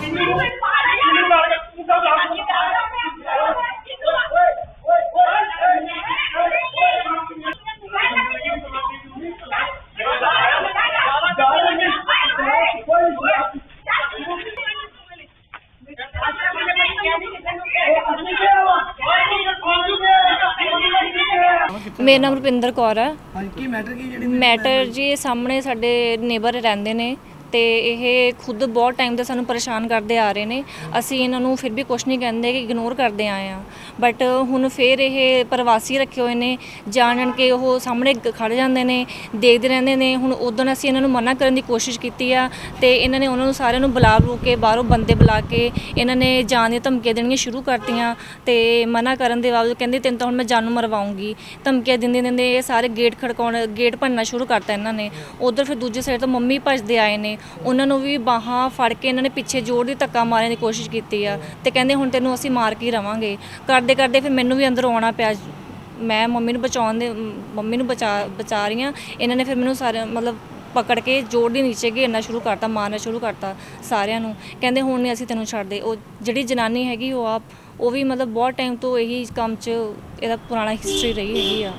কিন্তু ਮੇਰਾ ਨਾਮ ਰੁਪਿੰਦਰ ਕੌਰ ਹੈ ਹਾਂਜੀ ਕੀ ਮੈਟਰ ਕੀ ਜਿਹੜੀ ਮੈਟਰ ਜੀ ਇਹ ਸਾਹਮਣੇ ਸਾਡੇ ਨੇਬਰ ਰਹਿੰਦੇ ਨੇ। ਤੇ ਇਹ ਖੁਦ ਬਹੁਤ ਟਾਈਮ ਤੋਂ ਸਾਨੂੰ ਪਰੇਸ਼ਾਨ ਕਰਦੇ ਆ ਰਹੇ ਨੇ। ਅਸੀਂ ਇਹਨਾਂ ਨੂੰ ਫਿਰ ਵੀ ਕੁਝ ਨਹੀਂ ਕਹਿੰਦੇ ਕਿ ਇਗਨੋਰ ਕਰਦੇ ਆਏ ਆ। ਬਟ ਹੁਣ ਫਿਰ ਇਹ ਪ੍ਰਵਾਸੀ ਰੱਖੇ ਹੋਏ ਨੇ। ਜਾਣ ਜਾਣ ਕੇ ਉਹ ਸਾਹਮਣੇ ਗ- ਖੜ ਜਾਂਦੇ ਨੇ, ਦੇਖਦੇ ਰਹਿੰਦੇ ਨੇ। ਹੁਣ ਉਦੋਂ ਅਸੀਂ ਇਹਨਾਂ ਨੂੰ ਮਨਾ ਕਰਨ ਦੀ ਕੋਸ਼ਿਸ਼ ਕੀਤੀ ਆ ਤੇ ਇਹਨਾਂ ਨੇ ਉਹਨਾਂ ਨੂੰ ਸਾਰਿਆਂ ਨੂੰ ਬੁਲਾ ਬੁਲਾ ਕੇ, ਬਾਹਰੋਂ ਬੰਦੇ ਬੁਲਾ ਕੇ ਇਹਨਾਂ ਨੇ ਜਾਣ ਦੀਆਂ ਧਮਕੀਆਂ ਦੇਣੀਆਂ ਸ਼ੁਰੂ ਕਰਤੀਆਂ ਤੇ ਮਨਾ ਕਰਨ ਦੇ ਬਾਵਜੂਦ ਕਹਿੰਦੇ, ਤੈਨੂੰ ਤਾਂ ਹੁਣ ਮੈਂ ਜਾਨ ਨੂੰ ਮਰਵਾਉਂਗੀ। ਧਮਕੀਆਂ ਦਿੰਦੇ ਦਿੰਦੇ ਇਹ ਸਾਰੇ ਗੇਟ ਖੜਕਾਉਣ, ਗੇਟ ਭੰਨਣਾ ਸ਼ੁਰੂ ਕਰਤਾ ਇਹਨਾਂ ਨੇ। ਉਧਰ ਫਿਰ ਦੂਜੀ ਸਾਈਡ ਤੋਂ ਮੰਮੀ ਭੱਜਦੇ ਆਏ ਨੇ। ਉਹਨਾਂ ਨੂੰ ਵੀ ਬਾਹਾਂ ਫੜ ਕੇ ਇਹਨਾਂ ਨੇ ਪਿੱਛੇ ਜੋੜ ਦੀ ਧੱਕਾ ਮਾਰਨ ਦੀ ਕੋਸ਼ਿਸ਼ ਕੀਤੀ ਆ ਤੇ ਕਹਿੰਦੇ ਹੁਣ ਤੈਨੂੰ ਅਸੀਂ ਮਾਰ ਕੇ ਹੀ ਰਵਾਂਗੇ। ਕਰਦੇ ਕਰਦੇ ਫਿਰ ਮੈਨੂੰ ਵੀ ਅੰਦਰ ਆਉਣਾ ਪਿਆ। ਮੈਂ ਮੰਮੀ ਨੂੰ ਬਚਾਉਣ ਦੇ ਮੰਮੀ ਨੂੰ ਬਚਾ ਬਚਾ ਰਹੀ ਇਹਨਾਂ ਨੇ ਫਿਰ ਮੈਨੂੰ ਸਾਰੇ ਮਤਲਬ ਪਕੜ ਕੇ ਜੋੜ ਦੀ ਨੀਚੇ ਘੇਰਨਾ ਸ਼ੁਰੂ ਕਰਤਾ ਮਾਰਨਾ ਸ਼ੁਰੂ ਕਰਤਾ ਸਾਰਿਆਂ ਨੂੰ। ਕਹਿੰਦੇ ਹੁਣ ਨਹੀਂ ਅਸੀਂ ਤੈਨੂੰ ਛੱਡਦੇ। ਉਹ ਜਿਹੜੀ ਜਨਾਨੀ ਹੈਗੀ ਉਹ ਆਪ ਉਹ ਵੀ ਮਤਲਬ ਬਹੁਤ ਟਾਈਮ ਤੋਂ ਇਹੀ ਕੰਮ 'ਚ ਇਹਦਾ ਪੁਰਾਣਾ ਹਿਸਟਰੀ ਰਹੀ ਹੈਗੀ ਆ।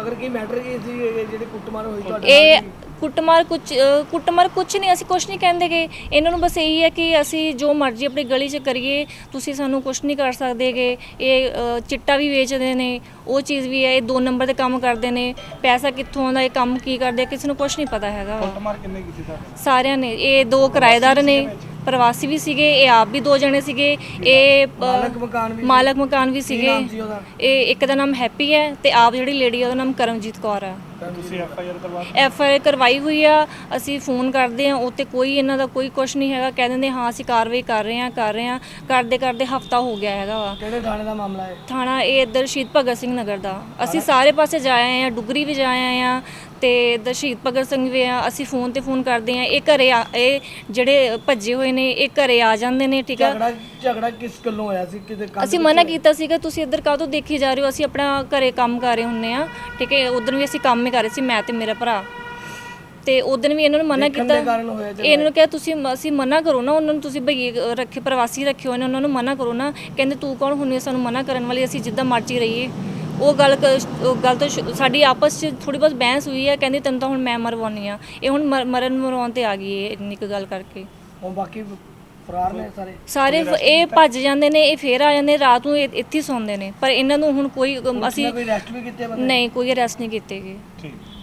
ਅਗਰ ਕੀ ਮੈਟਰ ਕੀ ਸੀ ਇਹ ਜਿਹੜੀ ਕੁੱਟਮਾਰ ਹੋਈ ਤੁਹਾਡੇ ਇਹ? ਕੁੱਟਮਾਰ ਕੁਝ ਅ, ਕੁੱਟਮਾਰ ਕੁਝ ਨਹੀਂ ਅਸੀਂ ਕੁਝ ਨਹੀਂ ਕਹਿੰਦੇਗੇ ਇਹਨਾਂ ਨੂੰ ਬਸ ਇਹੀ ਹੈ ਕਿ ਅਸੀਂ ਜੋ ਮਰਜ਼ੀ ਆਪਣੀ ਗਲੀ 'ਚ ਕਰੀਏ ਤੁਸੀਂ ਸਾਨੂੰ ਕੁਝ ਨਹੀਂ ਕਰ ਸਕਦੇਗੇ ਇਹ ਅ, ਚਿੱਟਾ ਵੀ ਵੇਚਦੇ ਨੇ ਉਹ ਚੀਜ਼ ਵੀ ਹੈ ਇਹ ਦੋ ਨੰਬਰ ਦੇ ਕੰਮ ਕਰਦੇ ਨੇ। ਪੈਸਾ ਕਿੱਥੋਂ ਆਉਂਦਾ ਇਹ ਕੰਮ ਕੀ ਕਰਦੇ ਆ, ਕਿਸੇ ਨੂੰ ਕੁਝ ਨਹੀਂ ਪਤਾ ਹੈਗਾ। ਕੁੱਟਮਾਰ ਕਿੰਨੇ ਕੀਤੀ ਸਾਰਿਆਂ ਨੇ ਇਹ ਦੋ ਕਿਰਾਏਦਾਰ ਨੇ। ਪ੍ਰਵਾਸੀ ਵੀ ਸੀਗੇ ਇਹ ਆਪ ਵੀ ਦੋ ਜਣੇ ਸੀਗੇ ਇਹ ਅ, ਮਾਲਕ ਮਕਾਨ ਵੀ ਮਾਲਕ ਮਕਾਨ ਵੀ ਕੀ ਸੀਗੇ। ਨਾਮ ਸੀ ਉਹਦਾ? ਇਹ ਇੱਕ ਦਾ ਨਾਮ ਹੈਪੀ ਹੈ ਤੇ ਆਪ ਜਿਹੜੀ ਲੇਡੀ ਉਹਦਾ ਨਾਮ ਕਰਮਜੀਤ ਕੌਰ ਹੈ ਤੁਸੀਂ ਐਫ ਆਈ ਆਰ ਕਰਵਾ ਐਫ ਆਈ ਆਰ ਕਰਵਾਈ ਹੋਈ ਆ ਅਸੀਂ ਫੋਨ ਕਰਦੇ ਆ ਉੱਤੇ ਕੋਈ ਇਹਨਾਂ ਦਾ ਕੋਈ ਕੁਝ ਨਹੀਂ ਹੈਗਾ ਕਹਿ ਦਿੰਦੇ ਹਾਂ ਅਸੀਂ ਕਾਰਵਾਈ ਕਰ ਰਹੇ ਹਾਂ ਕਰ ਰਹੇ ਹਾਂ ਕਰਦੇ ਕਰਦੇ ਹਫਤਾ ਹੋ ਗਿਆ ਹੈਗਾ ਵਾ। ਕਿਹੜੇ ਥਾਣੇ ਦਾ ਮਾਮਲਾ ਹੈ? ਥਾਣਾ ਇਹ ਇੱਧਰ ਸ਼ਹੀਦ ਭਗਤ ਸਿੰਘ ਨਗਰ ਦਾ। ਅਸੀਂ ਸਾਰੇ ਪਾਸੇ ਜਾ ਆਏ ਆ ਡੁਗਰੀ ਵੀ ਜਾ ਆਏ ਆ ਤੇ ਇੱਧਰ ਸ਼ਹੀਦ ਭਗਤ ਸਿੰਘ ਵੀ ਆ ਅਸੀਂ ਫੋਨ ਤੇ ਫੋਨ ਕਰਦੇ ਆ ਇਹ ਘਰੇ ਆ ਇਹ ਜਿਹੜੇ ਭੱਜੇ ਹੋਏ ਨੇ ਇਹ ਘਰੇ ਆ ਜਾਂਦੇ ਨੇ ਠੀਕ ਆ? ਝਗੜਾ ਝਗੜਾ ਕਿਸ ਗੱਲੋਂ ਹੋਇਆ ਸੀ? ਕਿਤੇ ਕੰਮ ਅਸੀਂ ਮਨਾ ਕੀਤਾ ਸੀਗਾ ਤੁਸੀਂ ਇੱਧਰ ਕਾਹਤੋਂ ਦੇਖੀ ਜਾ ਰਹੇ ਹੋ? ਅਸੀਂ ਆਪਣਾ ਘਰੇ ਕੰਮ ਕਰ ਰਹੇ ਹੁੰਨੇ ਆ ਠੀਕ ਹੈ? ਉਦੋਂ ਵੀ ਅਸੀਂ ਕੰਮ ਹੀ ਕਰ ਰਹੇ ਸੀ ਮੈਂ ਤੇ ਮੇਰਾ ਭਰਾ। ਤੇ ਉਦੋਂ ਵੀ ਇਹਨਾਂ ਨੂੰ ਮਨਾ ਦੇਖਣ ਕੀਤਾ। ਦੇ ਕਾਰਨ ਹੋਇਆ ਝਗੜਾ? ਇਹਨਾਂ ਨੂੰ ਕਿਹਾ ਤੁਸੀਂ ਅਸੀਂ ਮਨਾ ਕਰੋ ਨਾ ਉਹਨਾਂ ਨੂੰ ਤੁਸੀਂ ਭਈਏ ਅ, ਰੱਖੇ ਪ੍ਰਵਾਸੀ ਰੱਖੇ ਹੋਏ ਨੇ ਉਹਨਾਂ ਨੂੰ ਮਨਾ ਕਰੋ ਨਾ। ਕਹਿੰਦੇ ਤੂੰ ਕੌਣ ਹੁੰਨੀ ਹੈ? ਸਾਨੂੰ ਮਨਾ ਕਰਨ ਵਾਲੀ ਅਸੀਂ ਜਿੱਦਾਂ ਮਰਜ਼ੀ ਰਹੀਏ। ਉਹ ਗੱਲ ਕ- ਉਹ ਗੱਲ ਤੋਂ ਸ਼ੁ- ਸਾਡੀ ਆਪਸ 'ਚ ਥੋੜੀ ਬਹੁਤ ਬਹਿਸ ਹੋਈ ਹੈ ਕਹਿੰਦੇ ਤੈਨੂੰ ਤਾਂ ਹੁਣ ਮੈਂ ਮਰਵਾਉਣੀ ਆ। ਇਹ ਹੁਣ ਮਰ- ਮਰਨ ਮਰਵਾਉਣ ਤੇ ਆ ਗਈ ਹੈ ਇੰਨੀ ਕੁ ਗੱਲ ਕਰਕੇ। ਉਹ ਬਾਕੀ ਫਰਾਰ ਨੇ ਸਾਰੇ? ਸਾਰੇ ਫ- ਇਹ ਭੱਜ ਜਾਂਦੇ ਨੇ ਇਹ ਫੇਰ ਆ ਜਾਂਦੇ ਰਾਤ ਨੂੰ ਇਹ ਇੱਥੇ ਹੀ ਸੌਂਦੇ ਨੇ। ਪਰ ਇਹਨਾਂ ਨੂੰ ਹੁਣ ਕੋਈ ਅਮ, ਅਸੀਂ ਕੋਈ ਰੈਸਟ ਵੀ ਕੀਤੇ ਬੰਦੇ ਨਹੀਂ ਕੋਈ ਅਰੈਸਟ ਨਹੀਂ ਕੀਤੇ ਗਏ